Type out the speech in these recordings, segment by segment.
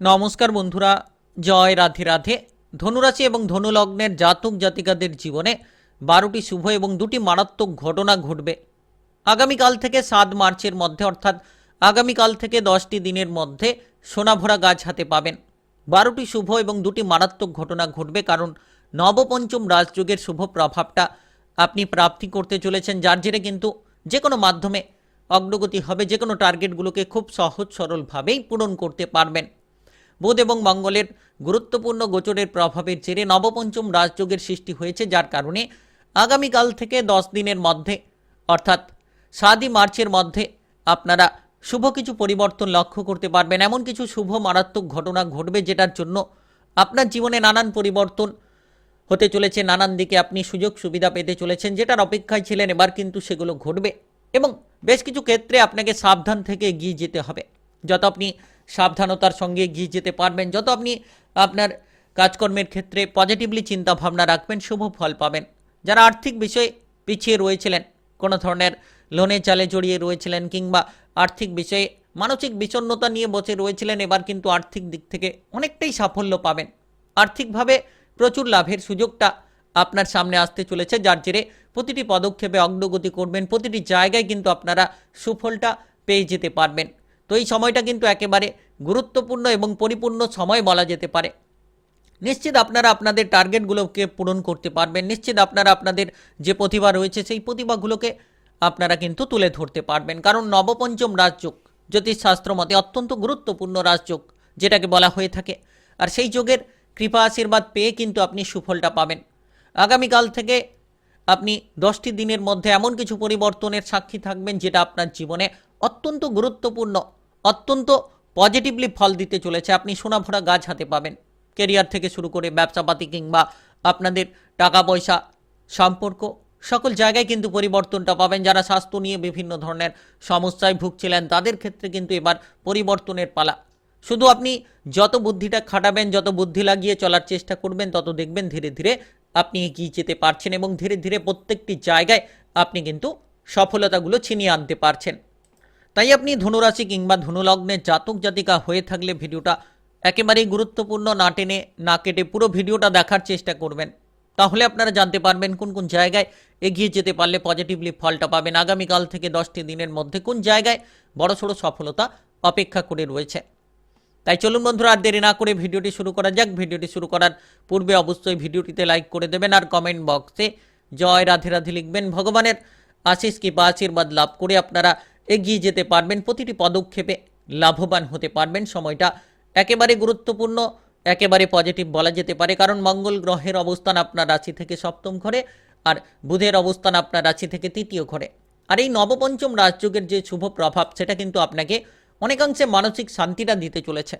নমস্কার বন্ধুরা, জয় রাধে রাধে। ধনুরাশি এবং ধনুলগ্নের জাতক জাতিকাদের জীবনে বারোটি শুভ এবং দুটি মারাত্মক ঘটনা ঘটবে। আগামীকাল থেকে সাত মার্চের মধ্যে অর্থাৎ আগামীকাল থেকে দশটি দিনের মধ্যে সোনাভরা গাছ হাতে পাবেন। বারোটি শুভ এবং দুটি মারাত্মক ঘটনা ঘটবে কারণ নবপঞ্চম রাজযোগের শুভ প্রভাবটা আপনি প্রাপ্তি করতে চলেছেন, যার জেরে কিন্তু যে কোনো মাধ্যমে অগ্রগতি হবে, যে কোনো টার্গেটগুলোকে খুব সহজ সরলভাবেই পূরণ করতে পারবেন। বুধ এবং মঙ্গলের গুরুত্বপূর্ণ গোচরের প্রভাবের জেরে নবপঞ্চম রাজযোগের সৃষ্টি হয়েছে, যার কারণে আগামীকাল থেকে দশ দিনের মধ্যে, অর্থাৎ সাতই মার্চের মধ্যে আপনারা শুভ কিছু পরিবর্তন লক্ষ্য করতে পারবেন। এমন কিছু শুভ মারাত্মক ঘটনা ঘটবে যেটার জন্য আপনার জীবনে নানান পরিবর্তন হতে চলেছে, নানান দিকে আপনি সুযোগ সুবিধা পেতে চলেছেন, যেটার অপেক্ষায় ছিলেন, এবার কিন্তু সেগুলো ঘটবে। এবং বেশ কিছু ক্ষেত্রে আপনাকে সাবধান থেকে এগিয়ে যেতে হবে। যত আপনি সাবধানতার সঙ্গে এগিয়ে যেতে পারবেন। যত আপনি আপনার কাজকর্মের ক্ষেত্রে পজিটিভলি চিন্তা ভাবনা রাখবেন, শুভ ফল পাবেন। যারা আর্থিক বিষয়ে পিছিয়ে রয়েছিলেন, কোনো ধরনের লোনে চালে জড়িয়ে রয়েছিলেন কিংবা আর্থিক বিষয়ে মানসিক বিষণ্ণতা নিয়ে বসে রয়েছিলেন, এবার কিন্তু আর্থিক দিক থেকে অনেকটাই সাফল্য পাবেন। আর্থিকভাবে প্রচুর লাভের সুযোগটা আপনার সামনে আসতে চলেছে, যার জেরে প্রতিটি পদক্ষেপে অগ্রগতি করবেন, প্রতিটি জায়গায় কিন্তু আপনারা সুফলটা পেয়ে যেতে পারবেন। তো এই সময়টা কিন্তু একেবারে গুরুত্বপূর্ণ এবং পরিপূর্ণ সময় বলা যেতে পারে। নিশ্চিত আপনারা আপনাদের টার্গেটগুলোকে পূরণ করতে পারবেন, নিশ্চিত আপনারা আপনাদের যে প্রতিভা রয়েছে সেই প্রতিভাগুলোকে আপনারা কিন্তু তুলে ধরতে পারবেন। কারণ নবপঞ্চম রাজযোগ, জ্যোতিষশাস্ত্র মতে অত্যন্ত গুরুত্বপূর্ণ রাজযোগ যেটাকে বলা হয়ে থাকে। আর সেই যোগের কৃপা আশীর্বাদ পেয়ে কিন্তু আপনি সুফলটা পাবেন। আগামীকাল থেকে আপনি দশটি দিনের মধ্যে এমন কিছু পরিবর্তনের সাক্ষী থাকবেন যেটা আপনার জীবনে অত্যন্ত গুরুত্বপূর্ণ, অত্যন্ত পজিটিভলি ফল দিতে চলেছে। আপনি সোনাভরা গাছ হাতে পাবেন। কেরিয়ার থেকে শুরু করে ব্যবসাপাতি কিংবা আপনাদের টাকা পয়সা সম্পর্ক, সকল জায়গায় কিন্তু পরিবর্তনটা পাবেন। যারা স্বাস্থ্য নিয়ে বিভিন্ন ধরনের সমস্যায় ভুগছিলেন, তাদের ক্ষেত্রে কিন্তু এবার পরিবর্তনের পালা। শুধু আপনি যত বুদ্ধিটা খাটাবেন, যত বুদ্ধি লাগিয়ে চলার চেষ্টা করবেন, তত দেখবেন ধীরে ধীরে আপনি এগিয়ে যেতে পারছেন এবং ধীরে ধীরে প্রত্যেকটি জায়গায় আপনি কিন্তু সফলতাগুলো ছিনিয়ে আনতে পারছেন। তাই আপনি ধনুরাশি কিংবা ধনুলগ্নের জাতক জাতিকা হয়ে থাকলে ভিডিওটা একেবারেই গুরুত্বপূর্ণ, না টেনে, না কেটে পুরো ভিডিওটা দেখার চেষ্টা করবেন। তাহলে আপনারা জানতে পারবেন কোন কোন জায়গায় এগিয়ে যেতে পারলে পজিটিভলি ফলটা পাবেন আগামীকাল থেকে দশটি দিনের মধ্যে কোন জায়গায় বড়সড় সফলতা অপেক্ষা করে রয়েছে। তাই চলুন বন্ধুরা, আর দেরি না করে ভিডিওটি শুরু করা যাক। ভিডিওটি শুরু করার পূর্বে অবশ্যই ভিডিওটিতে লাইক করে দেবেন আর কমেন্ট বক্সে জয় রাধে রাধে লিখবেন। ভগবানের আশিস কৃপা আশীর্বাদ লাভ করে আপনারা এগিয়ে যেতে পারবেন, প্রতিটি পদক্ষেপে লাভবান হতে পারবেন। সময়টা একেবারে গুরুত্বপূর্ণ, একেবারে পজিটিভ বলা যেতে পারে। কারণ মঙ্গল গ্রহের অবস্থান আপনার রাশি থেকে সপ্তম ঘরে আর বুধের অবস্থান আপনার রাশি থেকে তৃতীয় ঘরে। আর এই নবপঞ্চম রাজযোগের যে শুভ প্রভাব, সেটা কিন্তু আপনাকে অনেকাংশে মানসিক শান্তিটা দিতে চলেছে।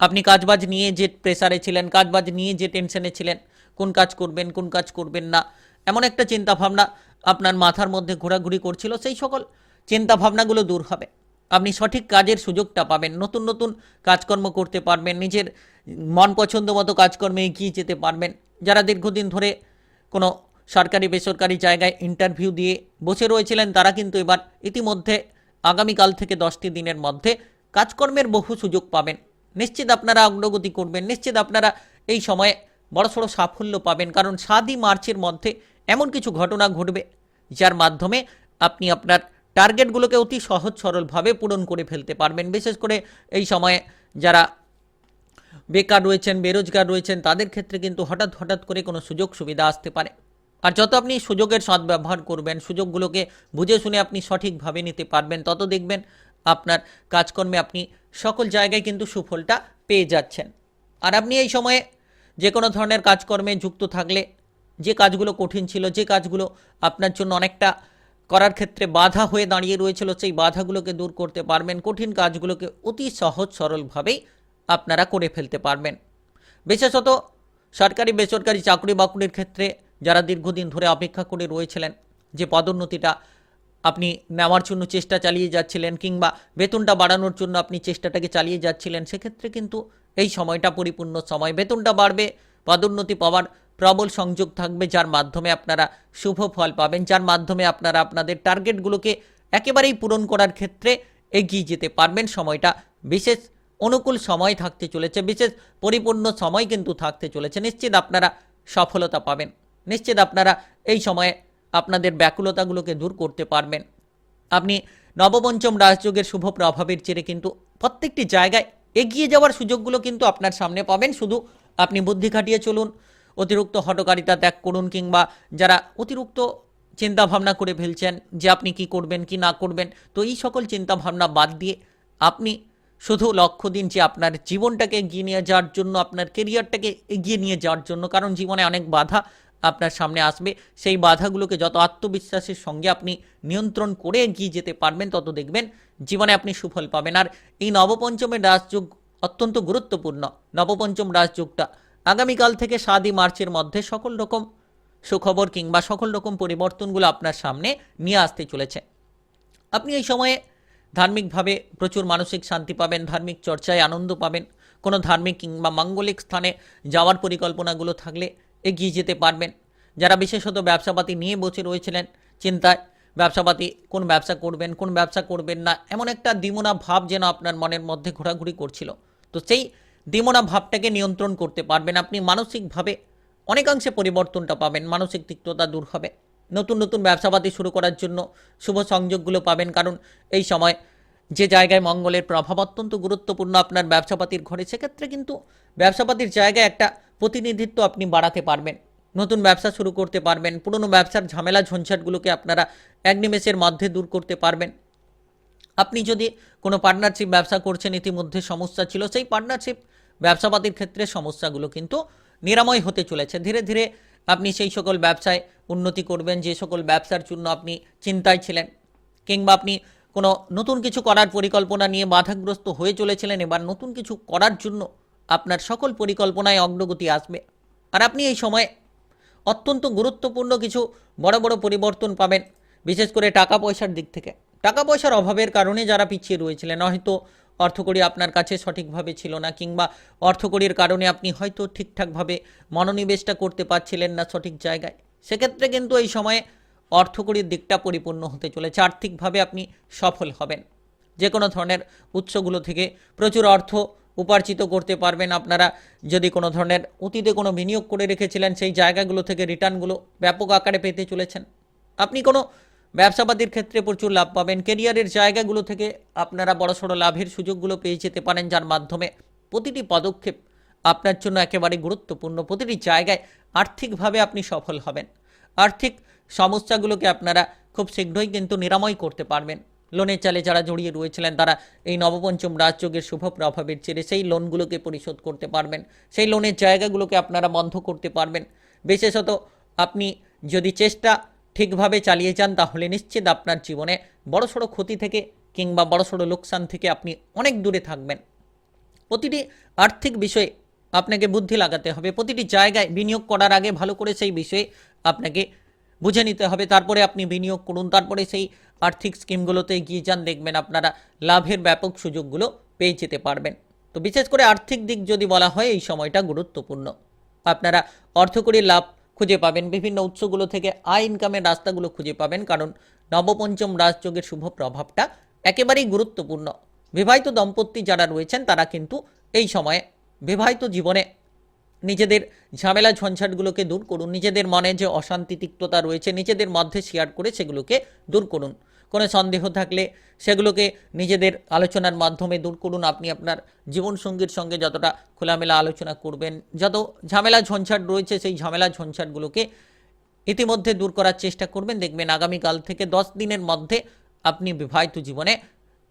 আপনি কাজবাজ নিয়ে যে প্রেসারে ছিলেন, কাজবাজ নিয়ে যে টেনশনে ছিলেন, কোন কাজ করবেন, কোন কাজ করবেন না, এমন একটা চিন্তাভাবনা আপনার মাথার মধ্যে ঘোরাঘুরি করছিল, সেই সকল চিন্তা ভাবনাগুলো দূর হবে। আপনি সঠিক কাজের সুযোগটা পাবেন, নতুন নতুন কাজকর্ম করতে পারবেন, নিজের মন পছন্দ মতো কাজকর্মে এগিয়ে যেতে পারবেন। যারা দীর্ঘদিন ধরে কোনো সরকারি বেসরকারি জায়গায় ইন্টারভিউ দিয়ে বসে রয়েছিলেন, তারা কিন্তু এবার ইতিমধ্যে আগামীকাল থেকে দশটি দিনের মধ্যে কাজকর্মের বহু সুযোগ পাবেন। নিশ্চিত আপনারা অগ্রগতি করবেন, নিশ্চিত আপনারা এই সময়ে বড়সড় সাফল্য পাবেন, কারণ সাতই মার্চের মধ্যে এমন কিছু ঘটনা ঘটবে, যার মাধ্যমে আপনি আপনার টার্গেটগুলোকে অতি সহজ সরলভাবে পূরণ করে ফেলতে পারবেন। বিশেষ করে এই সময়ে যারা বেকার রয়েছেন, বেরোজগার রয়েছেন, তাদের ক্ষেত্রে কিন্তু হঠাৎ হঠাৎ করে কোনো সুযোগ সুবিধা আসতে পারে। আর যত আপনি সুযোগের সদ্ব্যবহার করবেন, সুযোগগুলোকে বুঝে শুনে আপনি সঠিকভাবে নিতে পারবেন, তত দেখবেন আপনার কাজকর্মে আপনি সকল জায়গায় কিন্তু সুফলটা পেয়ে যাচ্ছেন। আর আপনি এই সময়ে যে কোনো ধরনের কাজকর্মে যুক্ত থাকলে, যে কাজগুলো কঠিন ছিল, যে কাজগুলো আপনার জন্য অনেকটা করার ক্ষেত্রে বাধা হয়ে দাঁড়িয়ে রয়েছিল, সেই বাধাগুলোকে দূর করতে পারবেন। কঠিন কাজগুলোকে অতি সহজ সরলভাবেই আপনারা করে ফেলতে পারবেন। বিশেষত সরকারি, বেসরকারি চাকরি বাকরির ক্ষেত্রে যারা দীর্ঘদিন ধরে অপেক্ষা করে রয়েছিলেন, যে পদোন্নতিটা আপনি নেওয়ার জন্য চেষ্টা চালিয়ে যাচ্ছিলেন কিংবা বেতনটা বাড়ানোর জন্য আপনি চেষ্টাটাকে চালিয়ে যাচ্ছিলেন, সেক্ষেত্রে কিন্তু এই সময়টা পরিপূর্ণ সময়। বেতনটা বাড়বে, পদোন্নতি পাওয়ার প্রবল সংযোগ থাকবে, যার মাধ্যমে আপনারা শুভ ফল পাবেন, যার মাধ্যমে আপনারা আপনাদের টার্গেটগুলোকে একেবারেই পূরণ করার ক্ষেত্রে এগিয়ে যেতে পারবেন। সময়টা বিশেষ অনুকূল সময় থাকতে চলেছে, বিশেষ পরিপূর্ণ সময় কিন্তু থাকতে চলেছে। নিশ্চিত আপনারা সফলতা পাবেন, নিশ্চিত আপনারা এই সময়ে আপনাদের ব্যাকুলতাগুলোকে দূর করতে পারবেন। আপনি নবপঞ্চম রাজযোগের শুভ প্রভাবের চেয়ে কিন্তু প্রত্যেকটি জায়গায় এগিয়ে যাওয়ার সুযোগগুলো কিন্তু আপনার সামনে পাবেন। শুধু আপনি বুদ্ধি খাটিয়ে চলুন অতিরিক্ত হটকারিতা ত্যাগ করুন কিংবা যারা অতিরিক্ত চিন্তা ভাবনা করে ফেলছেন যে আপনি কি করবেন, কি না করবেন, তো এই সকল চিন্তা ভাবনা বাদ দিয়ে আপনি শুধু লক্ষ্য দিন যে আপনার জীবনটাকে এগিয়ে নিয়ে যাওয়ার জন্য, আপনার কেরিয়ারটাকে এগিয়ে নিয়ে যাওয়ার জন্য, কারণ জীবনে অনেক বাধা আপনার সামনে আসবে। সেই বাধাগুলোকে যত আত্মবিশ্বাসের সঙ্গে আপনি নিয়ন্ত্রণ করে এগিয়ে যেতে পারবেন, তত দেখবেন জীবনে আপনি সুফল পাবেন। আর এই নবপঞ্চমের রাজযোগ অত্যন্ত গুরুত্বপূর্ণ। নবপঞ্চম রাজযোগটা আগামীকাল থেকে সাতই মার্চের মধ্যে সকল রকম সুখবর কিংবা সকল রকম পরিবর্তনগুলো আপনার সামনে নিয়ে আসতে চলেছে। আপনি এই সময়ে ধার্মিকভাবে প্রচুর মানসিক শান্তি পাবেন, ধার্মিক চর্চায় আনন্দ পাবেন, কোনো ধার্মিক কিংবা মাঙ্গলিক স্থানে যাওয়ার পরিকল্পনাগুলো থাকলে এগিয়ে যেতে পারবেন। যারা বিশেষত ব্যবসাপাতি নিয়ে বসে রয়েছিলেন চিন্তায়, ব্যবসাপাতি কোন ব্যবসা করবেন, কোন ব্যবসা করবেন না, এমন একটা দিমনা ভাব যেন আপনার মনের মধ্যে ঘোরাঘুরি করছিল। তো সেই দিমনা ভাবটাকে নিয়ন্ত্রণ করতে পারবেন আপনি, মানসিকভাবে অনেকাংশে পরিবর্তনটা পাবেন, মানসিক তিক্ততা দূর হবে। নতুন নতুন ব্যবসাপাতি শুরু করার জন্য শুভ সংযোগগুলো পাবেন, কারণ এই সময় যে জায়গায় মঙ্গলের প্রভাব অত্যন্ত গুরুত্বপূর্ণ আপনার ব্যবসাপাতির ঘরে, সেক্ষেত্রে কিন্তু ব্যবসাপাতির জায়গায় একটা প্রতিনিধিত্ব আপনি বাড়াতে পারবেন। নতুন ব্যবসা শুরু করতে পারবেন, পুরনো ব্যবসার ঝামেলা, ঝঞ্ঝাটগুলোকে আপনারা এক নিমেষের মধ্যে দূর করতে পারবেন। আপনি যদি কোনো পার্টনারশিপ ব্যবসা করছেন, ইতিমধ্যে সমস্যা ছিল, সেই পার্টনারশিপ ব্যবসাপাতির ক্ষেত্রে সমস্যাগুলো কিন্তু নিরাময় হতে চলেছে। ধীরে ধীরে আপনি সেই সকল ব্যবসায় উন্নতি করবেন, যে সকল ব্যবসার জন্য আপনি চিন্তায় ছিলেন, কিংবা আপনি কোনো নতুন কিছু করার পরিকল্পনা নিয়ে বাধাগ্রস্ত হয়ে চলেছিলেন, এবার নতুন কিছু করার জন্য আপনার সকল পরিকল্পনায় অগ্রগতি আসবে। আর আপনি এই সময়ে অত্যন্ত গুরুত্বপূর্ণ কিছু বড় বড় পরিবর্তন পাবেন, বিশেষ করে টাকা পয়সার দিক থেকে। টাকা পয়সার অভাবের কারণে যারা পিছিয়ে রয়েছিলেন, হয়তো অর্থকড়ি আপনার কাছে সঠিকভাবে ছিল না, কিংবা অর্থকড়ির কারণে আপনি হয়তো ঠিকঠাকভাবে মনোনিবেশটা করতে পারছিলেন না সঠিক জায়গায়। সেক্ষেত্রে কিন্তু এই সময়ে অর্থকড়ির দিকটা পরিপূর্ণ হতে চলেছে, আর্থিকভাবে আপনি সফল হবেন। যে কোনো ধরনের উৎসগুলো থেকে প্রচুর অর্থ উপার্জিত করতে পারবেন। আপনারা যদি কোনো ধরনের অতীতে কোনো বিনিয়োগ করে রেখেছিলেন, সেই জায়গাগুলো থেকে রিটার্নগুলো ব্যাপক আকারে পেতে চলেছেন। আপনি কোনো ব্যবসাবাদীর ক্ষেত্রে প্রচুর লাভ পাবেন। কেরিয়ারের জায়গাগুলো থেকে আপনারা বড়সড় লাভের সুযোগগুলো পেয়ে যেতে পারেন যার মাধ্যমে প্রতিটি পদক্ষেপ আপনার জন্য একেবারে গুরুত্বপূর্ণ। প্রতিটি জায়গায় আর্থিকভাবে আপনি সফল হবেন। আর্থিক সমস্যাগুলোকে আপনারা খুব শীঘ্রই কিন্তু নিরাময় করতে পারবেন। লোনের চালে যারা জড়িয়ে রয়েছিলেন, তারা এই নবপঞ্চম রাজযোগের শুভ প্রভাবের চেয়ে সেই লোনগুলোকে পরিশোধ করতে পারবেন। সেই লোনের জায়গাগুলোকে আপনারা বন্ধ করতে পারবেন। বিশেষত আপনি যদি চেষ্টা ঠিকভাবে চালিয়ে যান, তাহলে নিশ্চিত আপনার জীবনে বড়সড় ক্ষতি থেকে কিংবা বড়সড় লোকসান থেকে আপনি অনেক দূরে থাকবেন। প্রতিটি আর্থিক বিষয়ে আপনাকে বুদ্ধি লাগাতে হবে, প্রতিটি জায়গায় বিনিয়োগ করার আগে ভালো করে সেই বিষয়ে আপনাকে বুঝে নিতে হবে, তারপরে আপনি বিনিয়োগ করুন, তারপরে সেই আর্থিক স্কিমগুলোতে এগিয়ে যান, দেখবেন আপনারা লাভের ব্যাপক সুযোগগুলো পেয়ে যেতে পারবেন। তো বিশেষ করে আর্থিক দিক যদি বলা হয়, এই সময়টা গুরুত্বপূর্ণ। আপনারা অর্থকরী লাভ খুঁজে পাবেন। বিভিন্ন উৎসগুলো থেকে আয় ইনকামের রাস্তাগুলো খুঁজে পাবেন, কারণ নবপঞ্চম রাজযোগের শুভ প্রভাবটা একেবারেই গুরুত্বপূর্ণ। বিবাহিত দম্পতি যারা রয়েছেন, তারা কিন্তু এই সময়ে বিবাহিত জীবনে নিজেদের ঝামেলা ঝঞ্ঝাটগুলোকে দূর করুন, নিজেদের মনে যে অশান্তি তিক্ততা রয়েছে, নিজেদের মধ্যে শেয়ার করে সেগুলোকে দূর করুন। কোনো সন্দেহ থাকলে সেগুলোকে নিজেদের আলোচনার মাধ্যমে দূর করুন। আপনি আপনার জীবনসঙ্গীর সঙ্গে যতটা খোলামেলা আলোচনা করবেন, যত ঝামেলা ঝঞ্ঝাট রয়েছে, সেই ঝামেলা ঝঞ্ঝাটগুলোকে ইতিমধ্যে দূর করার চেষ্টা করবেন। দেখবেন আগামীকাল থেকে দশ দিনের মধ্যে আপনি বিবাহিত জীবনে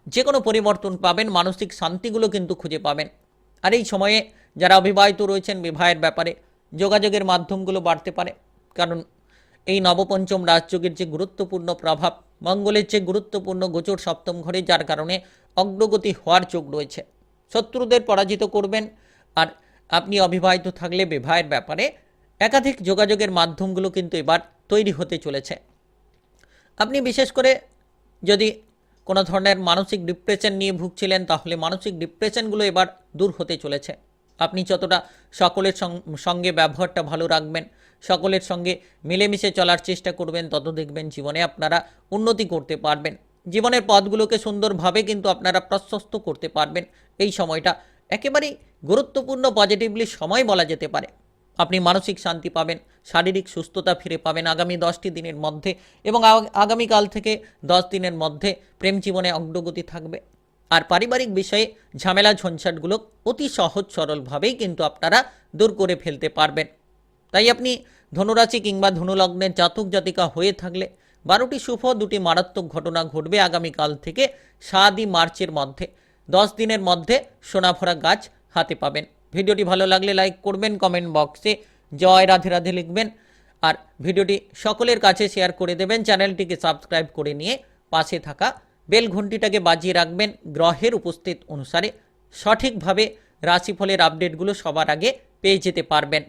যে কোনো পরিবর্তন পাবেন, মানসিক শান্তিগুলো কিন্তু খুঁজে পাবেন। আর এই সময়ে যারা অবিবাহিত রয়েছেন, বিবাহের ব্যাপারে যোগাযোগের মাধ্যমগুলো বাড়তে পারে। কারণ এই নবপঞ্চম রাজযোগের যে গুরুত্বপূর্ণ প্রভাব, মঙ্গলের যে গুরুত্বপূর্ণ গোচর সপ্তম ঘরে, যার কারণে অগ্রগতি হওয়ার যোগ রয়েছে। শত্রুদের পরাজিত করবেন, আর আপনি অবিবাহিত থাকলে বিবাহের ব্যাপারে একাধিক যোগাযোগের মাধ্যমগুলো কিন্তু এবার তৈরি হতে চলেছে। আপনি বিশেষ করে যদি কোনো ধরনের মানসিক ডিপ্রেশন নিয়ে ভুগছিলেন, তাহলে মানসিক ডিপ্রেশনগুলো এবার দূর হতে চলেছে। আপনি যতটা সকলের সঙ্গে ব্যবহারটা ভালো রাখবেন, সকলের সঙ্গে মিলেমিশে চলার চেষ্টা করবেন, তত দেখবেন জীবনে আপনারা উন্নতি করতে পারবেন। জীবনের পথগুলোকে সুন্দরভাবে কিন্তু আপনারা প্রশস্ত করতে পারবেন। এই সময়টা একেবারেই গুরুত্বপূর্ণ পজিটিভলি সময় বলা যেতে পারে। আপনি মানসিক শান্তি পাবেন, শারীরিক সুস্থতা ফিরে পাবেন আগামী দশটি দিনের মধ্যে এবং আগামীকাল থেকে দশ দিনের মধ্যে প্রেম জীবনে অগ্রগতি থাকবে। আর পারিবারিক বিষয়ে ঝামেলা ঝঞ্ঝাটগুলো অতি সহজ সরলভাবেই কিন্তু আপনারা দূর করে ফেলতে পারবেন। তাই আপনি ধনুরাশি কিংবা ধনুলগ্নের জাতক জাতিকা হয়ে থাকলে বারোটি শুভ, দুটি মারাত্মক ঘটনা ঘটবে আগামীকাল থেকে সাতই মার্চের মধ্যে। দশ দিনের মধ্যে সোনাভরা গাছ হাতে পাবেন। ভিডিওটি ভালো লাগলে লাইক করবেন, কমেন্ট বক্সে জয় রাধে রাধে লিখবেন। আর ভিডিওটি সকলের কাছে শেয়ার করে দেবেন। চ্যানেলটিকে সাবস্ক্রাইব করে নিয়ে পাশে থাকা বেল ঘন্টিটাকে বাজিয়ে রাখবেন গ্রহের উপস্থিত অনুসারে। সঠিকভাবে রাশিফলের আপডেটগুলো সবার আগে পেয়ে যেতে পারবেন।